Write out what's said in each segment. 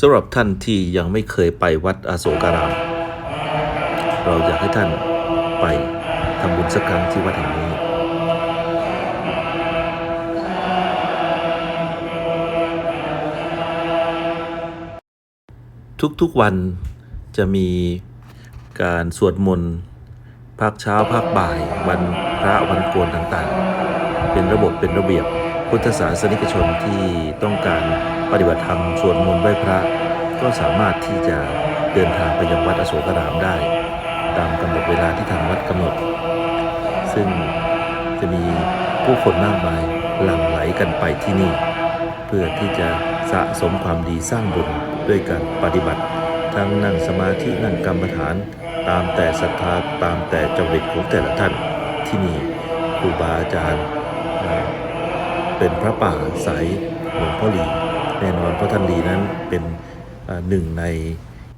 สำหรับท่านที่ยังไม่เคยไปวัดอโศการาม เราอยากให้ท่านไปทำบุญสักครั้งที่วัดแห่งนี้ ทุกๆวันจะมีการสวดมนต์ภาคเช้าภาคบ่าย วันพระวันโกนต่างๆ เป็นระบบเป็นระเบียบ พุทธศาสนิกชนที่ต้องการปฏิบัติธรรมสวดมนต์ไหว้พระ ก็สามารถที่จะเดินทางไปยังวัดอโศการามได้ ตามกำหนดเวลาที่ทางวัดกำหนด ซึ่งจะมีผู้คนมากมายหลั่งไหลกันไปที่นี่ เพื่อที่จะสะสมความดีสร้างบุญด้วยการปฏิบัติ ทั้งนั่งสมาธินั่งกรรมฐาน ตามแต่ศรัทธาตามแต่จริตของแต่ละท่านที่นี่ครูบาอาจารย์ เป็นพระป่าสายหลวงพ่อหลี แน่นอนเพราะท่านหลีนั้นเป็นหนึ่งใน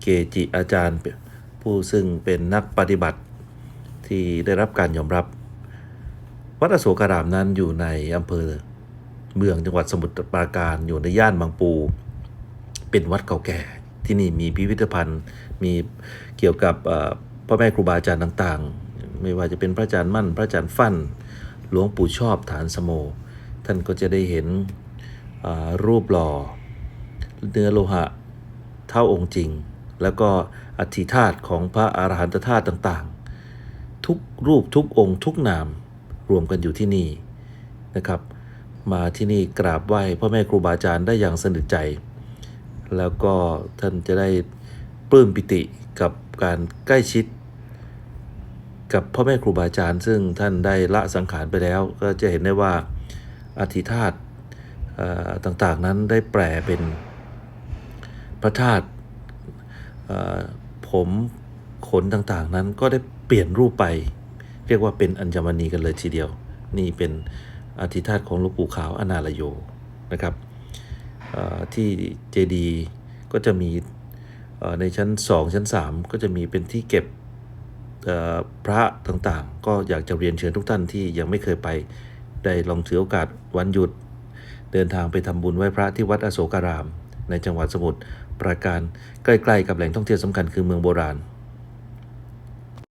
เกจิอาจารย์ ผู้ซึ่งเป็นนักปฏิบัติที่ได้รับการยอมรับ วัดอโศการามนั้นอยู่ในอำเภอเมืองจังหวัดสมุทรปราการอยู่ในย่านบางปู เป็นวัดเก่าแก่ที่นี่มีพิพิธภัณฑ์มีเกี่ยวกับพ่อแม่ครูบาอาจารย์ต่างๆ ไม่ว่าจะเป็นพระอาจารย์มั่น พระอาจารย์ฟั่น หลวงปู่ชอบฐานสโม ท่านก็จะได้เห็นรูปหล่อ เนื้อโลหะเท่าองค์จริง แล้วก็อธิธาตุของพระอรหันตธาตุต่างๆ ทุกรูปทุกองค์ทุกนามรวมกันอยู่ที่นี่นะครับ มาที่นี่กราบไหว้พ่อแม่ครูบาอาจารย์ได้อย่างสนิทใจ แล้วก็ท่านจะได้ปลื้มปิติกับการใกล้ชิด กับพ่อแม่ครูบาอาจารย์ ซึ่งท่านได้ละสังขารไปแล้ว ก็จะเห็นได้ว่า อธิธาตุต่างๆนั้นได้แปลเป็นพระธาตุผมขนต่างๆนั้นก็ได้เปลี่ยนรูปไป เรียกว่าเป็นอัญมณีกันเลยทีเดียว นี่เป็นอธิธาตุของหลวงปู่ขาวอนาลโยนะครับที่เจดีก็จะมีในชั้น 2 ชั้น 3 ก็จะมีเป็นที่เก็บพระต่างๆ ก็อยากจะเรียนเชิญทุกท่านที่ยังไม่เคยไป ได้ลองถือโอกาสวันหยุด เดินทางไปทำบุญไหว้พระที่วัดอโศการาม ในจังหวัดสมุทรปราการใกล้ๆกับแหล่งท่องเที่ยวสำคัญคือเมืองโบราณ